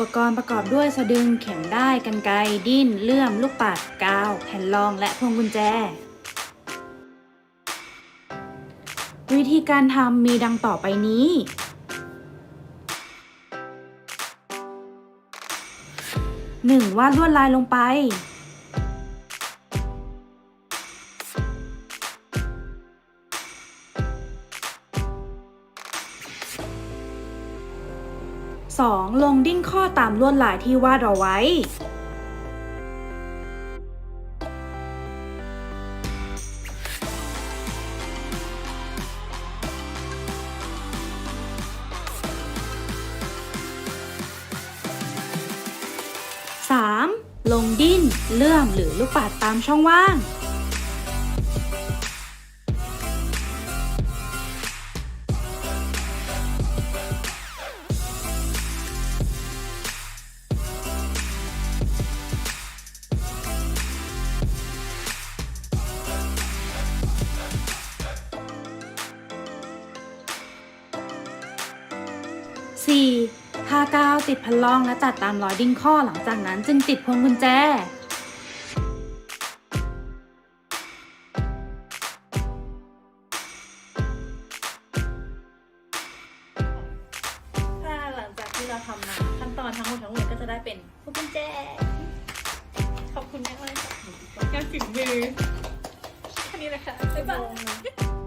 ปกรณ์ประกอบด้วยสะดึงเข็มได้กันไกรดิ้น เลื่อม ลูกปัดกาว แผ่นรองและพวงกุญแจ วิธีการทำมีดังต่อไปนี้ 1. วาดลวดลายลงไป 2. ลงดิ้นข้อตามลวดลายที่วาดเอาไว้ 3. ลงดิ้น เลื่อมหรือลูกปัดตามช่องว่าง 4. ทากาวติดพันลองและจัดตามรอยดิ้นข้อหลังจากนั้นจึงติดพวงกุญแจ ถ้าหลังจากที่เราทำมาขั้นตอนทั้งหมดทั้งมวลก็จะได้เป็นพวกกุญแจ ขอบคุณมากเลยค่ะงานฝีมือแค่นี้เลยค่ะบ๊ายบาย